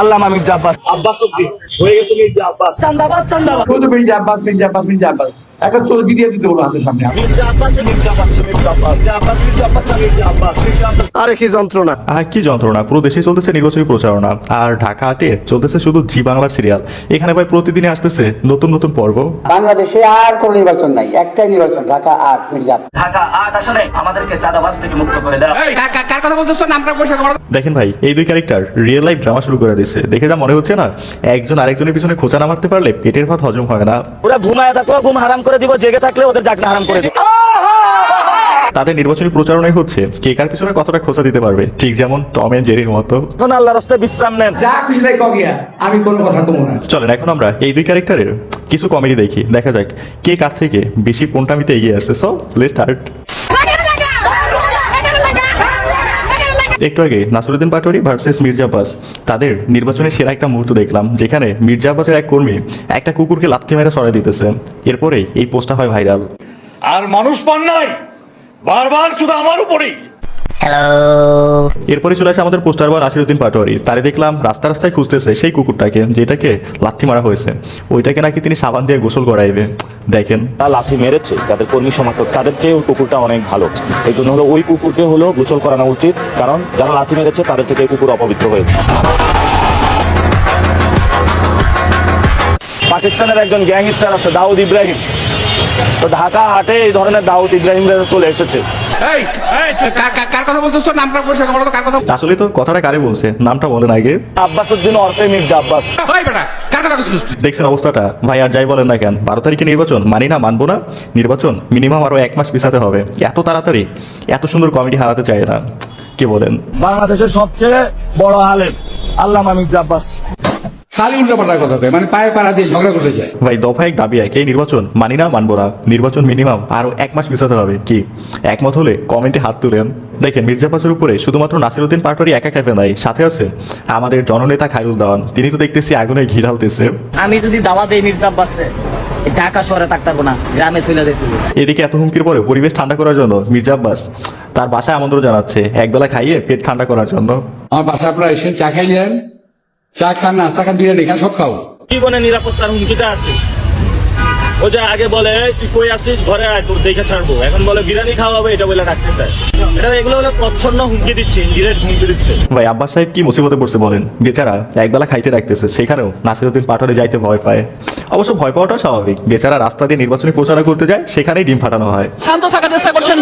আল্লাহ মির্জা আব্বাস। আব্বাস হয়ে গেছে মির্জা আব্বাস। চান্দাবাদ চান্দাবাদ। শুধু মির্জা আব্বাস মির্জা আব্বাস মির্জা আব্বাস। একটা চর্বি দিয়ে দিতে বলো হাতের সামনে। আরে কি যন্ত্রণা। আর কি যন্ত্রণা? পুরো দেশে চলতেছে নির্বাচনী প্রচারণা। আর ঢাকা হাটে চলতেছে শুধু জি বাংলার সিরিয়াল। এখানে ভাই প্রতিদিনই আসতেছে নতুন নতুন পর্ব। বাংলাদেশে আর কোনো নির্বাচন নাই। একটাই নির্বাচন ঢাকা আট ঢাকা আট আসনে আমাদেরকে চাঁদাবাজ থেকে মুক্ত করে কার কথা বলতেছ? নামটা পরিষ্কার করো দেখেন ভাই এই দুই ক্যারেক্টার রিয়েল লাইফ ড্রামা শুরু করে দিচ্ছে দেখে যা মনে হচ্ছে না একজন আরেকজনের পিছনে খোঁচা না মারতে পারলে পেটের ভাত হজম হয় না। ওরা ঘুমায় থাকো ঘুম হারাম করে দিব জেগে থাকলে ওদের জাগনা হারাম করে দিব। তাদের নির্বাচনী প্রচারণাই হচ্ছে কে কার পিছনে কতটা খোঁচা দিতে পারবে। ঠিক যেমন টম এন্ড জেরির মতো। এখন আল্লাহর রাস্তায় বিশ্রাম নেন। যা খুশি তাই কগিয়া আমি কোনো কথা কমো না। চলেন এখন আমরা এই দুই ক্যারেক্টারের কিছু কমেডি দেখি। দেখা যাক কে কার থেকে বেশি পন্টামিতে এগিয়ে আছে সো লেটস স্টার্ট একটু আগে নাসরুদ্দিন পাটোয়ারি ভার্সেস মির্জা আব্বাস। তাদের নির্বাচনের সেরা একটা মুহূর্ত দেখলাম, যেখানে মির্জা আব্বাসের এক কর্মী একটা কুকুরকে লাথি মেরে সরাই দিতেছে। এরপরে এই পোস্টটা হয় ভাইরাল। আর মানুষ পান নাই বারবার শুধু আমার উপরেই। এরপরে চলে আসে আমাদের পোস্টার বা নাসিরুদ্দিন পাটোয়ারি। তারে দেখলাম রাস্তা রাস্তায় খুঁজতেছে সেই কুকুরটাকে যেটাকে লাথি মারা হয়েছে। ওইটাকে নাকি তিনি সাবান দিয়ে গোসল করাইবে। দেখেন। তারা লাথি মেরেছে তাদের কর্মী সমর্থক। তাদের চেয়ে ওই কুকুরটা অনেক ভালো। এই জন্য হলো ওই কুকুরকে হলো গোসল করানো উচিত কারণ যারা লাথি মেরেছে তাদের থেকে এই কুকুর অপবিত্র হয়েছে। পাকিস্তানের একজন গ্যাংস্টার আছে দাউদ ইব্রাহিম। তো ঢাকা হাটে এই ধরনের দাউদ ইব্রাহিম চলে এসেছে। এই কার কার- কার কথা বলতেছ? নামটা পরিষ্কার করো তো কার কথা আসলে তো কথাটা কারে বলছে? নামটা বলেন আগে। আব্বাস উদ্দিন অর্থে মির্জা আব্বাস। ওই বেটা কার কথা বলতেছ দেখছেন অবস্থাটা? ভাই আর যাই বলেন না কেন বারো তারিখে নির্বাচন মানি না মানবো না নির্বাচন মিনিমাম আরও এক মাস পিছাতে হবে। এত তাড়াতাড়ি এত সুন্দর কমেডি হারাতে চায় না কি বলেন? বাংলাদেশের সবচেয়ে বড় আলেম আল্লাহ মির্জা আব্বাস। খালি উল্টাপাল্টার কথা কয় মানে পায়ে পাড়া দিয়ে ঝগড়া করতে চায়। ভাই দফা এক দাবি এক এই নির্বাচন মানি না মানবো না। নির্বাচন মিনিমাম আরও এক মাস পিছাতে হবে। কি? একমত হলে কমেন্টে হাত তুলেন। দেখেন মির্জাফাসের উপরে শুধুমাত্র নাসিরুদ্দিন পাটোয়ারি একা খেপে নাই সাথে আছে আমাদের জননেতা খায়রুল দাওয়ান। তিনি তো দেখতেছি আগুনে ঘি ঢালতেছে। আমি যদি দাওয়া দেই মির্জা আব্বাসে এই ঢাকা শহরে থাকতে পারব না গ্রামে চলে যেতে এদিকে এত হুমকির পরে পরিবেশ ঠান্ডা করার জন্য মির্জা আব্বাস তার বাসায় আমন্ত্রণ জানাচ্ছে একবেলা খাইয়ে পেট ঠান্ডা করার জন্য। আমার বাসায় আপনারা এসে চা খাই যান চা খান নাস্তা খান বিরিয়ানি খান সব খাও। জীবনে নিরাপত্তার হুমকিটা আছে। ও যে আগে বলে তুই কই আসিস ঘরে আয় তোর দেখে ছাড়বো। এখন বলে বিরিয়ানি খাওয়াবে এটা বলে রাখতে চায়। এটা এগুলো হলো প্রচ্ছন্ন হুমকি দিচ্ছে ইনডিরেক্ট হুমকি দিচ্ছে। ভাই আব্বাস সাহেব কি মুসিবতে পড়ছে বলেন? বেচারা একবেলা খাইতে রাখতেছে সেখানেও নাসিরুদ্দিন পাটোয়ারি যাইতে ভয় পায়। অবশ্য ভয় পাওয়াটা স্বাভাবিক। বেচারা রাস্তা দিয়ে নির্বাচনী প্রচারণা করতে যায় সেখানেই ডিম ফাটানো হয়। শান্ত থাকার চেষ্টা করছেন।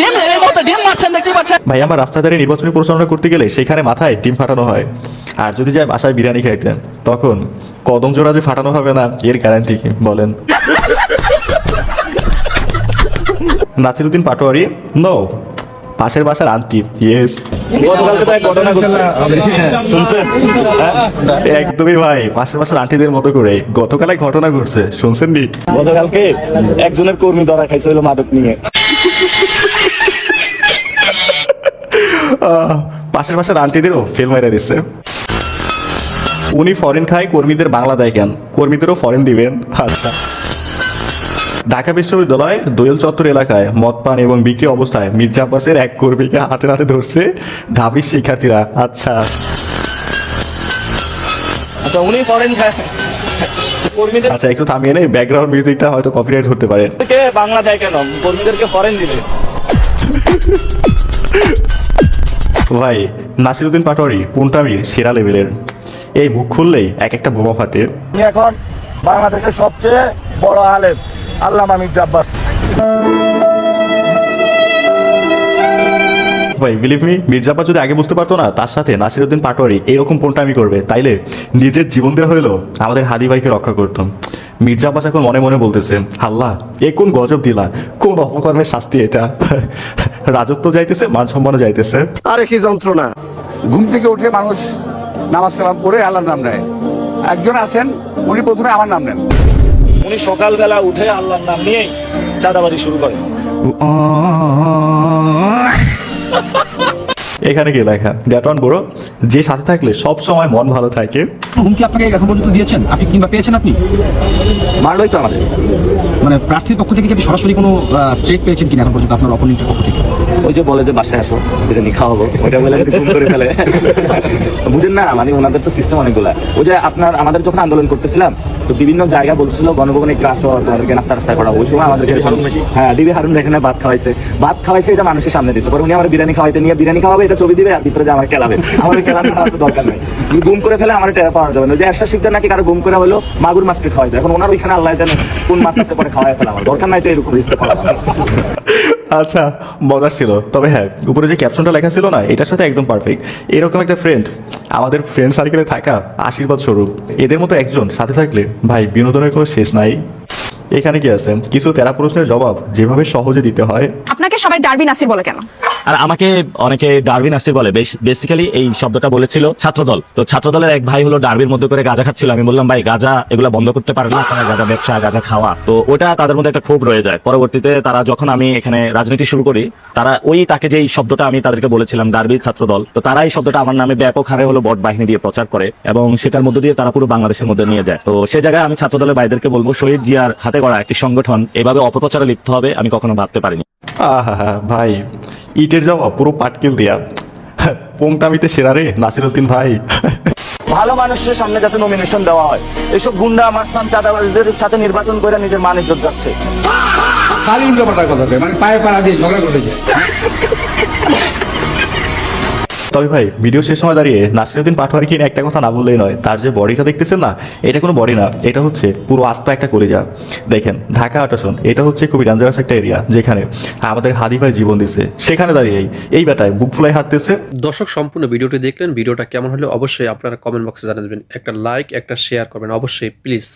ডিম এই মুহূর্তে ডিম মারছেন দেখতেই পাচ্ছেন। ভাই আমার রাস্তা ধারে নির্বাচনী প্রচারণা করতে গেলে সেখানে মাথায় ডিম ফাটানো হয়। আর যদি যায় বাসায় বিরিয়ানি খাইতে তখন কদম জোড়া যে ফাটানো হবে না এর গ্যারান্টি কি? বলেন। নাসিরুদ্দিন পাটোয়ারি নো পাশের বাসার আন্টি ইয়েস গতকালকে তো এক ঘটনা ঘটছে। শুনছেন? একদমই ভাই পাশের বাসার আন্টিদের মতো করে। গতকাল এক ঘটনা ঘটছে শুনছেন নি? গতকালকে একজনের কর্মী ধরা খাইছে হলো মাদক নিয়ে। পাশের বাসার আন্টিদেরও ফেল মেরে দিচ্ছে উনি ফরেন খায় কর্মীদের বাংলা দেয় কেন? কর্মীদেরও ফরেন দিবেন। আচ্ছা। ঢাকা বিশ্ববিদ্যালয় দোয়েল চত্বর এলাকায় মদ পান এবং বিক্রি অবস্থায় মির্জা আব্বাসের এক কর্মীকে হাতে হাতে ধরছে ঢাবির শিক্ষার্থীরা। আচ্ছা। আচ্ছা উনি ফরেন খায়। কর্মীদের আচ্ছা একটু থামিয়ে নেই ব্যাকগ্রাউন্ড মিউজিকটা হয়তো কপিরাইট হতে পারে। থেকে বাংলা দেয় কেন? কর্মীদেরকে ফরেন দিবে। ভাই নাসিরুদ্দিন পাটোয়ারি পুনটামির সেরা লেভেলের এই মুখ খুললেই এক একটা বোমা ফাটে। এখন বাংলাদেশের সবচেয়ে বড় আলেম আল্লাহ মির্জা আব্বাস। ভাই বিলিভ মি মির্জাপা যদি আগে বুঝতে পারতো না তার সাথে নাসিরুদ্দিন পাটোয়ারি এরকম পোনটামি করবে তাইলে নিজের জীবন দেওয়া হইল আমাদের হাদি ভাইকে রক্ষা করতাম। মির্জা আব্বাস এখন মনে মনে বলতেছে আল্লাহ এ কোন গজব দিলা কোন অপকর্মের শাস্তি এটা? রাজত্ব যাইতেছে মান সম্মানও যাইতেছে। আরে কি যন্ত্রণা। ঘুম থেকে উঠে মানুষ নামাজ সালাম করে আল্লাহর নাম নেয়। একজন আছেন উনি প্রথমে আমার নাম নেন। উনি সকালবেলা উঠে আল্লাহর নাম নিয়েই চাঁদাবাজি শুরু করে এখানে কি লেখা? দ্যাট ওয়ান বড় যে সাথে থাকলে সব সময় মন ভালো থাকে। হুমকি আপনাকে এখন পর্যন্ত দিয়েছেন? আপনি কিংবা পেয়েছেন আপনি? মারলোই তো আমাদের। মানে প্রার্থীর পক্ষ থেকে কি আপনি সরাসরি কোনো ট্রেড পেয়েছেন কিনা এখন পর্যন্ত আপনার অপোনেন্টের পক্ষ থেকে? ওই যে বলে যে বাসায় আসো যেটা নিখা হব। ওইটা বলে যদি ঘুম করে ফেলে। বুঝেন না মানে ওনাদের তো সিস্টেম অনেকগুলো। ওই যে আপনার আমাদের যখন আন্দোলন করতেছিলাম তো বিভিন্ন জায়গা বলছিল গণভবনে একটু আসো তোমাদেরকে নাস্তা রাস্তা করা ওই সময় আমাদেরকে হ্যাঁ দিবি হারুন এখানে ভাত খাওয়াইছে। ভাত খাওয়াইছে এটা মানুষের সামনে দিছে পরে উনি আমার বিরিয়ানি খাওয়াইতে নিয়ে বিরিয়ানি খাওয়াবে এটা ছবি দিবে আর ভিতরে যে আমার কেলাবে আমার কেলাবে খাওয়ার তো দরকার নেই। গুম করে ফেলে আমার টের পাওয়া যাবে না। যে একটা শিখতে নাকি কারও গুম করে হলো মাগুর মাছকে খাওয়াইতে। এখন ওনার ওইখানে আল্লাহ জানে কোন মাছ আছে পরে খাওয়াই ফেলা আমার। দরকার নাই তো এরকম রিস্ক করা। আচ্ছা মজার ছিল। তবে হ্যাঁ উপরে যে ক্যাপশনটা লেখা ছিল না, এটার সাথে একদম পারফেক্ট এরকম একটা ফ্রেন্ড আমাদের ফ্রেন্ড সার্কেলে থাকা আশীর্বাদ স্বরূপ। এদের মতো একজন সাথে থাকলে, ভাই, বিনোদনের কোনো শেষ নাই। এখানে কি আছে? কিছু তেরা প্রশ্নের জবাব যেভাবে সহজে দিতে হয়। আপনাকে সবাই ডারবি নাসির বলে কেন? আর আমাকে অনেকে ডারবিন আসির বলে বেসিক্যালি এই শব্দটা বলেছিল ছাত্রদল। তো ছাত্রদলের এক ভাই হলো ডারবির মধ্যে করে গাঁজা খাচ্ছিল। আমি বললাম, ভাই, গাঁজা এগুলা বন্ধ করতে পারে না আপনারা, গাঁজা ব্যবসা, গাঁজা খাওয়া। তো ওটা তাদের মধ্যে একটা ক্ষোভ রয়ে যায়। পরবর্তীতে তারা যখন আমি এখানে রাজনীতি শুরু করি, তারা ওই তাকে যে এই শব্দটা আমি তাদেরকে বলেছিলাম ডারবির ছাত্রদল, তো তারা এই শব্দটা আমার নামে ব্যাপক হারে হলো বট বাহিনী দিয়ে প্রচার করে এবং সেটার মধ্যে দিয়ে তারা পুরো বাংলাদেশের মধ্যে নিয়ে যায়। তো সে জায়গায় আমি ছাত্রদলের ভাইদেরকে বলব, শহীদ জিয়ার হাতে গড়া একটি সংগঠন, এভাবে অপপ্রচারে লিপ্ত হবে আমি কখনো ভাবতে পারিনি। আহা ভাই ইটের যাওয়া পুরো পাটকেল দিয়া পোংটামিতে সেরা রে নাসিরুদ্দিন ভাই। ভালো মানুষের সামনে যাতে নমিনেশন দেওয়া হয়। এসব গুন্ডা মাস্তান চাঁদাবাজদের সাথে নির্বাচন করে নিজের মান ইজ্জত যাচ্ছে। খালি উল্টো পাল্টা কথা মানে পায়ে পাড়া দিয়ে ঝগড়া করতেছে তবে ভাই ভিডিও শেষ সময় দাঁড়িয়ে নাসিরুদ্দিন পাটোয়ারি কিনে একটা কথা না বললেই নয়, তার যে বডিটা দেখতেছেন না, এটা কোনো বডি না, এটা হচ্ছে পুরো আস্ত একটা কলিজা। দেখেন, ঢাকা আটাশন এটা হচ্ছে খুবই ডেঞ্জারাস একটা এরিয়া যেখানে আমাদের হাদি ভাই জীবন দিছে। সেখানে দাঁড়িয়ে এই বেটায় বুক ফুলাই হাঁটতেছে। দর্শক, সম্পূর্ণ ভিডিওটি দেখলেন ভিডিওটা কেমন হলে অবশ্যই আপনারা কমেন্ট বক্সে জানাবেন একটা লাইক একটা শেয়ার করবেন, অবশ্যই প্লিজ